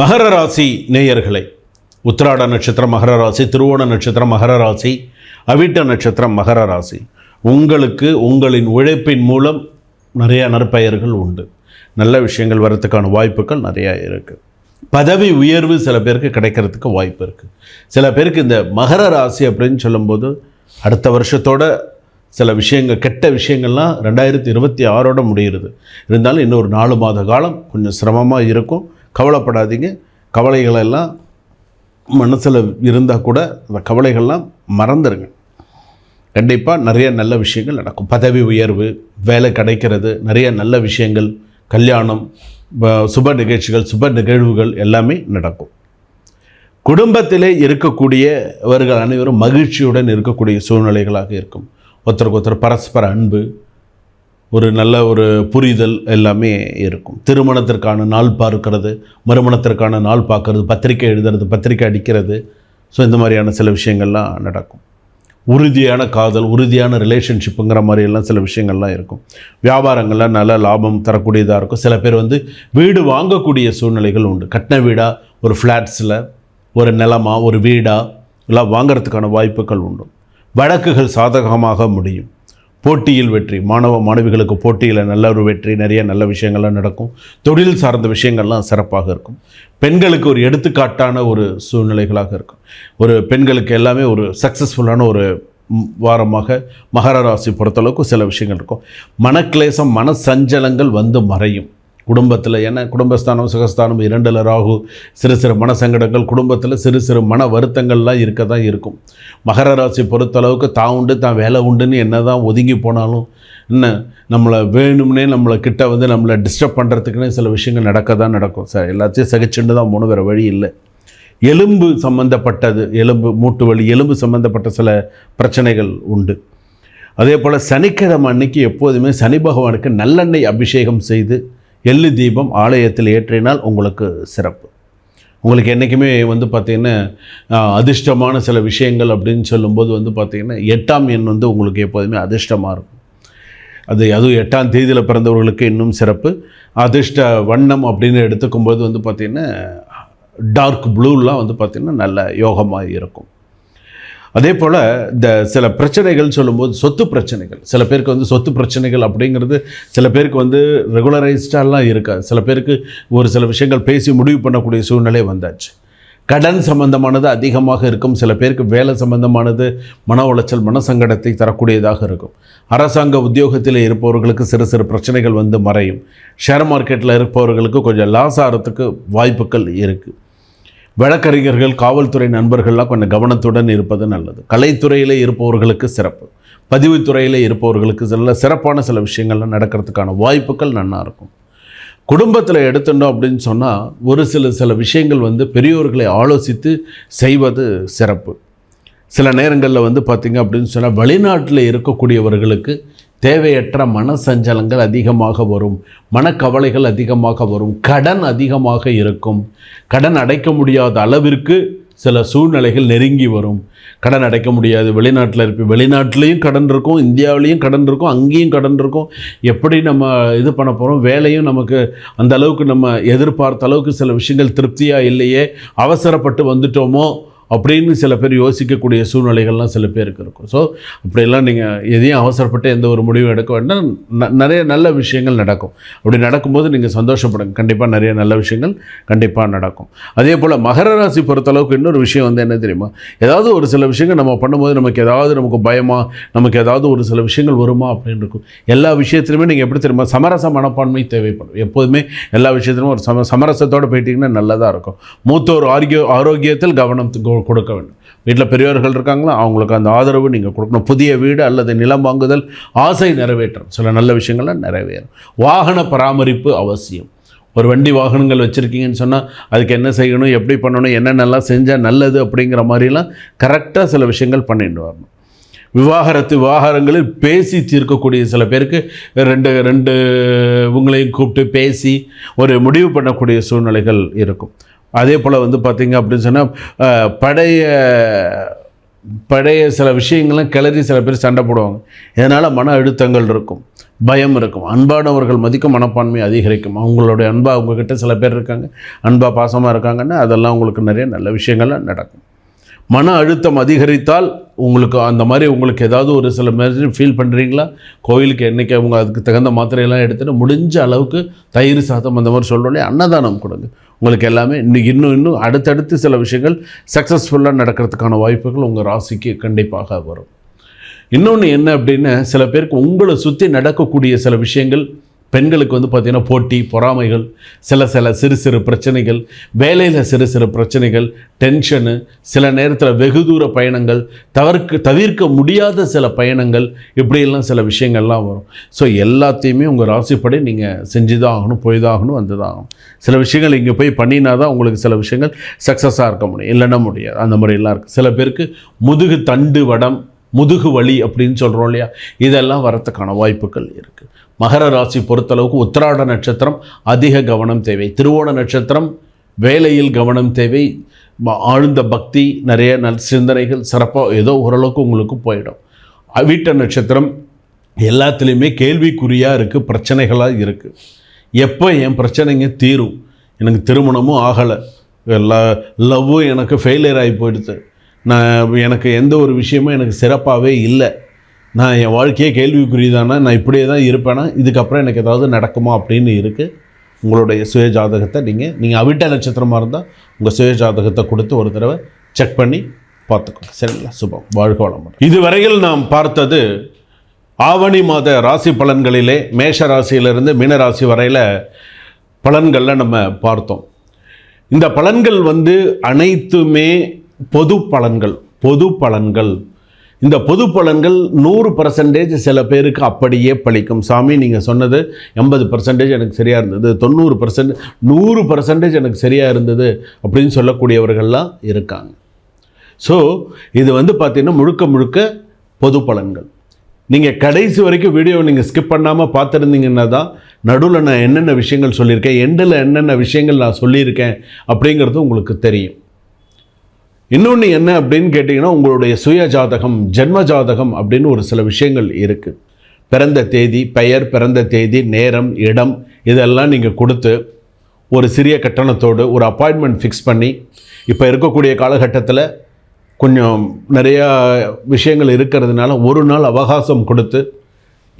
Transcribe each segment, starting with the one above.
மகர ராசி நேயர்களை உத்திராட நட்சத்திரம் மகர ராசி திருவோண நட்சத்திரம் மகர ராசி அவிட்ட நட்சத்திரம் மகர ராசி. உங்களுக்கு உங்களின் உழைப்பின் மூலம் நிறையா நற்பெயர்கள் உண்டு. நல்ல விஷயங்கள் வரத்துக்கான வாய்ப்புகள் நிறையா இருக்குது பதவி உயர்வு சில பேருக்கு கிடைக்கிறதுக்கு வாய்ப்பு இருக்குது சில பேருக்கு இந்த மகர ராசி அப்படின்னு சொல்லும்போது அடுத்த வருஷத்தோட சில விஷயங்கள் கெட்ட விஷயங்கள்லாம் ரெண்டாயிரத்தி இருபத்தி ஆறோட முடிகிறது இருந்தாலும் இன்னொரு நாலு மாத காலம் கொஞ்சம் சிரமமாக இருக்கும். கவலைப்படாதீங்க. கவலைகளெல்லாம் மனசில் இருந்தால் கூட அந்த கவலைகள்லாம் மறந்துடுங்க கண்டிப்பாக நிறைய நல்ல விஷயங்கள் நடக்கும். பதவி உயர்வு வேலை கிடைக்கிறது நிறைய நல்ல விஷயங்கள் கல்யாணம் சுப நிகழ்ச்சிகள் சுப நிகழ்வுகள் எல்லாமே நடக்கும். குடும்பத்திலே இருக்கக்கூடியவர்கள் அனைவரும் மகிழ்ச்சியுடன் இருக்கக்கூடிய சூழ்நிலைகளாக இருக்கும். ஒருத்தருக்கு ஒருத்தர் பரஸ்பர அன்பு ஒரு நல்ல ஒரு புரிதல் எல்லாமே இருக்கும். திருமணத்திற்கான நாள் பார்க்கிறது மறுமணத்திற்கான நாள் பார்க்கறது பத்திரிக்கை எழுதுறது பத்திரிக்கை அடிக்கிறது. ஸோ இந்த மாதிரியான சில விஷயங்கள்லாம் நடக்கும். உறுதியான காதல் உறுதியான ரிலேஷன்ஷிப்புங்கிற மாதிரியெல்லாம் சில விஷயங்கள்லாம் இருக்கும். வியாபாரங்கள்லாம் நல்ல லாபம் தரக்கூடியதாக இருக்கும். சில பேர் வந்து வீடு வாங்கக்கூடிய சூழ்நிலைகள் உண்டு. கட்டின வீடாக ஒரு ஃப்ளாட்ஸில் ஒரு நிலமா ஒரு வீடாக எல்லாம் வாங்கிறதுக்கான வாய்ப்புகள் உண்டு. வழக்குகள் சாதகமாக முடியும். போட்டியில் வெற்றி. மாணவ மாணவிகளுக்கு போட்டியில் நல்ல ஒரு வெற்றி நிறைய நல்ல விஷயங்கள்லாம் நடக்கும். தொழில் சார்ந்த விஷயங்கள்லாம் சிறப்பாக இருக்கும். பெண்களுக்கு ஒரு எடுத்துக்காட்டான ஒரு சூழ்நிலைகளாக இருக்கும். ஒரு பெண்களுக்கு எல்லாமே ஒரு சக்ஸஸ்ஃபுல்லான ஒரு வாரமாக மகர ராசி பொறுத்தளவுக்கு சில விஷயங்கள் இருக்கும். மனக்லேசம் மன சஞ்சலங்கள் வந்து மறையும். குடும்பத்தில் ஏன்னா குடும்பஸ்தானம் சுகஸ்தானம் இரண்டில் ராகு சிறு சிறு மன சங்கடங்கள் குடும்பத்தில் சிறு சிறு மன வருத்தங்கள்லாம் இருக்க தான் இருக்கும். மகர ராசி பொறுத்தளவுக்கு தான் உண்டு தான் வேலை உண்டுன்னு என்ன தான் ஒதுங்கி போனாலும் என்ன நம்மளை வேணும்னே நம்மளை கிட்ட வந்து நம்மளை டிஸ்டர்ப் பண்ணுறதுக்குன்னே சில விஷயங்கள் நடக்க தான் நடக்கும். சார் எல்லாத்தையும் சகிச்சுட்டு தான் போகணும் வேறு வழி இல்லை. எலும்பு சம்மந்தப்பட்டது எலும்பு மூட்டு வலி எலும்பு சம்மந்தப்பட்ட சில பிரச்சனைகள் உண்டு. அதே போல் சனிக்கிழமை அன்னைக்கு எப்போதுமே சனி பகவானுக்கு நல்லெண்ணெய் அபிஷேகம் செய்து எள்ளு தீபம் ஆலயத்தில் ஏற்றினால் உங்களுக்கு சிறப்பு. உங்களுக்கு என்றைக்குமே வந்து பார்த்திங்கன்னா அதிர்ஷ்டமான சில விஷயங்கள் அப்படின்னு சொல்லும்போது வந்து பார்த்திங்கன்னா எட்டாம் எண் வந்து உங்களுக்கு எப்போதுமே அதிர்ஷ்டமாக இருக்கும். அது அதுவும் எட்டாம் தேதியில் பிறந்தவர்களுக்கு இன்னும் சிறப்பு. அதிர்ஷ்ட வண்ணம் அப்படின்னு எடுத்துக்கும்போது வந்து பார்த்திங்கன்னா டார்க் ப்ளூலாம் வந்து பார்த்திங்கன்னா நல்ல யோகமாக இருக்கும். அதே போல் இந்த சில பிரச்சனைகள் சொல்லும்போது சொத்து பிரச்சனைகள். சில பேருக்கு வந்து சொத்து பிரச்சனைகள் அப்படிங்கிறது சில பேருக்கு வந்து ரெகுலரைஸ்டாலாம் இருக்காது சில பேருக்கு ஒரு சில விஷயங்கள் பேசி முடிவு பண்ணக்கூடிய சூழ்நிலை வந்தாச்சு. கடன் சம்பந்தமானது அதிகமாக இருக்கும். சில பேருக்கு வேலை சம்பந்தமானது மன உளைச்சல் மன சங்கடத்தை தரக்கூடியதாக இருக்கும். அரசாங்க உத்தியோகத்தில் இருப்பவர்களுக்கு சிறு சிறு பிரச்சனைகள் வந்து மறையும். ஷேர் மார்க்கெட்டில் இருப்பவர்களுக்கு கொஞ்சம் லாஸ் ஆகிறதுக்கு வாய்ப்புகள் இருக்குது வழக்கறிஞர்கள் காவல்துறை நண்பர்கள்லாம் கொஞ்சம் கவனத்துடன் இருப்பது நல்லது. கலைத்துறையில் இருப்பவர்களுக்கு சிறப்பு. பதிவுத்துறையில் இருப்பவர்களுக்கு சில சிறப்பான சில விஷயங்கள்லாம் நடக்கிறதுக்கான வாய்ப்புகள் நல்லா இருக்கும். குடும்பத்தில் எடுத்துட்டோம் அப்படின்னு சொன்னால் ஒரு சில சில விஷயங்கள் வந்து பெரியோர்களை ஆலோசித்து செய்வது சிறப்பு. சில நேரங்களில் வந்து பார்த்திங்க அப்படின்னு சொன்னால் வெளிநாட்டில் இருக்கக்கூடியவர்களுக்கு தேவையற்ற மன சஞ்சலங்கள் அதிகமாக வரும் மனக்கவலைகள் அதிகமாக வரும் கடன் அதிகமாக இருக்கும். கடன் அடைக்க முடியாத அளவிற்கு சில சூழ்நிலைகள் நெருங்கி வரும். கடன் அடைக்க முடியாது. வெளிநாட்டில் இருப்ப வெளிநாட்டிலையும் கடன் இருக்கும் இந்தியாவிலையும் கடன் இருக்கும் அங்கேயும் கடன் இருக்கும். எப்படி நம்ம இது பண்ண போகிறோம் வேலையும் நமக்கு அந்த அளவுக்கு நம்ம எதிர்பார்த்த அளவுக்கு சில விஷயங்கள் திருப்தியாக இல்லையே அவசரப்பட்டு வந்துட்டோமோ அப்படின்னு சில பேர் யோசிக்கக்கூடிய சூழ்நிலைகள்லாம் சில பேருக்கு இருக்கும். ஸோ அப்படியெல்லாம் நீங்கள் எதையும் அவசரப்பட்டு எந்த ஒரு முடிவும் எடுக்க வேண்டாம். ந- நிறைய நல்ல விஷயங்கள் நடக்கும். அப்படி நடக்கும்போது நீங்கள் சந்தோஷப்படுங்க. கண்டிப்பாக நிறைய நல்ல விஷயங்கள் கண்டிப்பாக நடக்கும். அதே போல் மகர ராசி பொறுத்தளவுக்கு இன்னொரு விஷயம் வந்து என்ன தெரியுமா? ஏதாவது ஒரு சில விஷயங்கள் நம்ம பண்ணும்போது நமக்கு ஏதாவது நமக்கு பயமா நமக்கு ஏதாவது ஒரு சில விஷயங்கள் வருமா அப்படின்னு இருக்கும். எல்லா விஷயத்துலையுமே நீங்கள் எப்படி தெரியுமா? சமரச மனப்பான்மை தேவைப்படும். எப்போதுமே எல்லா விஷயத்திலும் ஒரு சம சமரசத்தோடு போயிட்டீங்கன்னா நல்லதாக இருக்கும். மூத்தோர் ஆரோக்கிய ஆரோக்கியத்தில் கவனம் கொடுக்க வேண்டும். வீட்டில் பெரியவர்கள் இருக்காங்களோ அவங்களுக்கு அந்த ஆதரவு நீங்கள் கொடுக்கணும். புதிய வீடு அல்லது நிலம் வாங்குதல் ஆசை நிறைவேற்றும். சில நல்ல விஷயங்கள்லாம் நிறைவேறும். வாகன பராமரிப்பு அவசியம். ஒரு வண்டி வாகனங்கள் வச்சுருக்கீங்கன்னு சொன்னால் அதுக்கு என்ன செய்யணும் எப்படி பண்ணணும் என்னென்னலாம் செஞ்சால் நல்லது அப்படிங்கிற மாதிரிலாம் கரெக்டாக சில விஷயங்கள் பண்ணிட்டு வரணும். விவாகரத்து விவாகரங்களில் பேசி தீர்க்கக்கூடிய சில பேருக்கு ரெண்டு ரெண்டு உங்களையும் கூப்பிட்டு பேசி ஒரு முடிவு பண்ணக்கூடிய சூழ்நிலைகள் இருக்கும். அதே போல் வந்து பார்த்திங்க அப்படின்னு சொன்னால் பழைய பழைய சில விஷயங்கள்லாம் கிளறி சில பேர் சண்டை போடுவாங்க. இதனால் மன அழுத்தங்கள் இருக்கும் பயம் இருக்கும். அன்பானவர்கள் மதிக்கும் மனப்பான்மை அதிகரிக்கும். அவங்களுடைய அன்பாக அவங்கக்கிட்ட சில பேர் இருக்காங்க. அன்பாக பாசமாக இருக்காங்கன்னா அதெல்லாம் உங்களுக்கு நிறைய நல்ல விஷயங்கள்லாம் நடக்கும். மன அழுத்தம் அதிகரித்தால் உங்களுக்கு அந்த மாதிரி உங்களுக்கு ஏதாவது ஒரு சில மாதிரி ஃபீல் பண்ணுறீங்களா கோயிலுக்கு என்றைக்கு அவங்க அதுக்கு தகுந்த மாத்திரையெல்லாம் எடுத்துகிட்டு முடிஞ்ச அளவுக்கு தயிர் சாதம் அந்த மாதிரி சொல்கிறோன்னே அன்னதானம் கொடுங்க. உங்களுக்கு எல்லாமே இன்னும் இன்னும் இன்னும் அடுத்தடுத்து சில விஷயங்கள் சக்ஸஸ்ஃபுல்லாக நடக்கிறதுக்கான வாய்ப்புகள் உங்கள் ராசிக்கு கண்டிப்பாக வரும். இன்னொன்று என்ன அப்படின்னு சில பேருக்கு உங்களை சுற்றி நடக்கக்கூடிய சில விஷயங்கள் பெண்களுக்கு வந்து பார்த்திங்கன்னா போட்டி பொறாமைகள் சில சில சிறு சிறு பிரச்சனைகள் வேலையில் சிறு சிறு பிரச்சனைகள் டென்ஷனு சில நேரத்தில் வெகு தூர பயணங்கள் தவிர்க்க தவிர்க்க முடியாத சில பயணங்கள் இப்படியெல்லாம் சில விஷயங்கள்லாம் வரும். ஸோ எல்லாத்தையுமே உங்கள் ராசிப்படி நீங்கள் செஞ்சு தான் ஆகணும் போய் தான் ஆகணும் வந்து தான் ஆகணும் சில விஷயங்கள் இங்கே போய் பண்ணினா தான் உங்களுக்கு சில விஷயங்கள் சக்ஸஸாக இருக்க முடியும். இல்லைன்னா முடியாது. அந்த மாதிரிலாம் இருக்குது சில பேருக்கு முதுகு தண்டு வடம் முதுகு வலி அப்படின்னு சொல்கிறோம் இல்லையா? இதெல்லாம் வரத்துக்கான வாய்ப்புகள் இருக்குது மகர ராசி பொறுத்தளவுக்கு உத்திராட நட்சத்திரம் அதிக கவனம் தேவை. திருவோண நட்சத்திரம் வேலையில் கவனம் தேவை. ம- ஆழ்ந்த பக்தி நிறைய நல் சிந்தனைகள் சிறப்பாக ஏதோ ஓரளவுக்கு உங்களுக்கு போயிடும். அவிட்ட நட்சத்திரம் எல்லாத்துலேயுமே கேள்விக்குறியாக இருக்குது பிரச்சனைகளாக இருக்குது எப்போ என் பிரச்சனைங்க தீரும்? எனக்கு திருமணமும் ஆகலை. எல்லா லவ்வும் எனக்கு ஃபெயிலியர் ஆகி போயிடுது. நான் எனக்கு எந்த ஒரு விஷயமும் எனக்கு சிறப்பாகவே இல்லை. நான் என் வாழ்க்கையே கேள்விக்குரியதானா நான் இப்படியே தான் இருப்பேனா? இதுக்கப்புறம் எனக்கு ஏதாவது நடக்குமா அப்படின்னு இருக்குது உங்களுடைய சுய ஜாதகத்தை நீங்கள் நீங்கள் அவிட்ட நட்சத்திரமாக இருந்தால் உங்கள் சுய ஜாதகத்தை கொடுத்து ஒரு தடவை செக் பண்ணி பார்த்துக்கோங்க. சரிங்களா? சுபம். வாழ்க வளமுடன். இதுவரையில் நாம் பார்த்தது ஆவணி மாத ராசி பலன்களிலே மேஷ ராசியிலிருந்து மீன ராசி வரையில் பலன்களில் நம்ம பார்த்தோம். இந்த பலன்கள் வந்து அனைத்துமே பொது பலன்கள் பொது பலன்கள் இந்த பொது பலன்கள் நூறு பர்சன்டேஜ் சில பேருக்கு அப்படியே பழிக்கும். சாமி நீங்கள் சொன்னது எண்பது பர்சன்டேஜ் எனக்கு சரியாக இருந்தது. தொண்ணூறு பர்சன்ட் நூறு பர்சன்டேஜ் எனக்கு சரியாக இருந்தது அப்படின்னு சொல்லக்கூடியவர்கள்லாம் இருக்காங்க. ஸோ இது வந்து பார்த்திங்கன்னா முழுக்க முழுக்க பொது பலன்கள் நீங்கள் கடைசி வரைக்கும் வீடியோ நீங்கள் ஸ்கிப் பண்ணாமல் பார்த்துருந்தீங்கன்னா தான் நடுவில் நான் என்னென்ன விஷயங்கள் சொல்லியிருக்கேன் எண்டில் என்னென்ன விஷயங்கள் நான் சொல்லியிருக்கேன் அப்படிங்கிறது உங்களுக்கு தெரியும். இன்னொன்று என்ன அப்படின்னு கேட்டிங்கன்னா உங்களுடைய சுய ஜாதகம் ஜென்ம ஜாதகம் அப்படின்னு ஒரு சில விஷயங்கள் இருக்குது பிறந்த தேதி பெயர் பிறந்த தேதி நேரம் இடம் இதெல்லாம் நீங்கள் கொடுத்து ஒரு சிறிய கட்டணத்தோடு ஒரு அப்பாயின்மெண்ட் ஃபிக்ஸ் பண்ணி இப்போ இருக்கக்கூடிய காலகட்டத்தில் கொஞ்சம் நிறையா விஷயங்கள் இருக்கிறதுனால ஒரு நாள் அவகாசம் கொடுத்து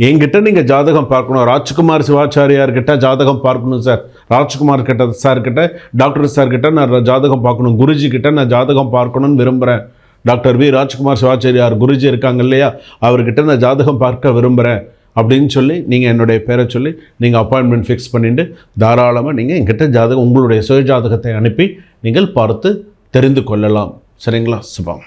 என்கிட்ட நீங்கள் ஜாதகம் பார்க்கணும். ராஜ்குமார் சிவாச்சாரியார்கிட்ட ஜாதகம் பார்க்கணும் சார் ராஜ்குமார் கிட்ட சார் கிட்ட டாக்டர் சார் கிட்ட நான் ஜாதகம் பார்க்கணும். குருஜி கிட்ட நான் ஜாதகம் பார்க்கணும்னு விரும்புகிறேன் டாக்டர் வி ராஜ்குமார் சிவாச்சாரியார் குருஜி இருக்காங்க இல்லையா? அவர்கிட்ட நான் ஜாதகம் பார்க்க விரும்புகிறேன் அப்படின்னு சொல்லி நீங்கள் என்னுடைய பேரை சொல்லி நீங்கள் அப்பாயின்மெண்ட் ஃபிக்ஸ் பண்ணிவிட்டு தாராளமாக நீங்கள் என்கிட்ட ஜாதகம் உங்களுடைய சுய ஜாதகத்தை அனுப்பி நீங்கள் பார்த்து தெரிந்து கொள்ளலாம். சரிங்களா? சுபம்.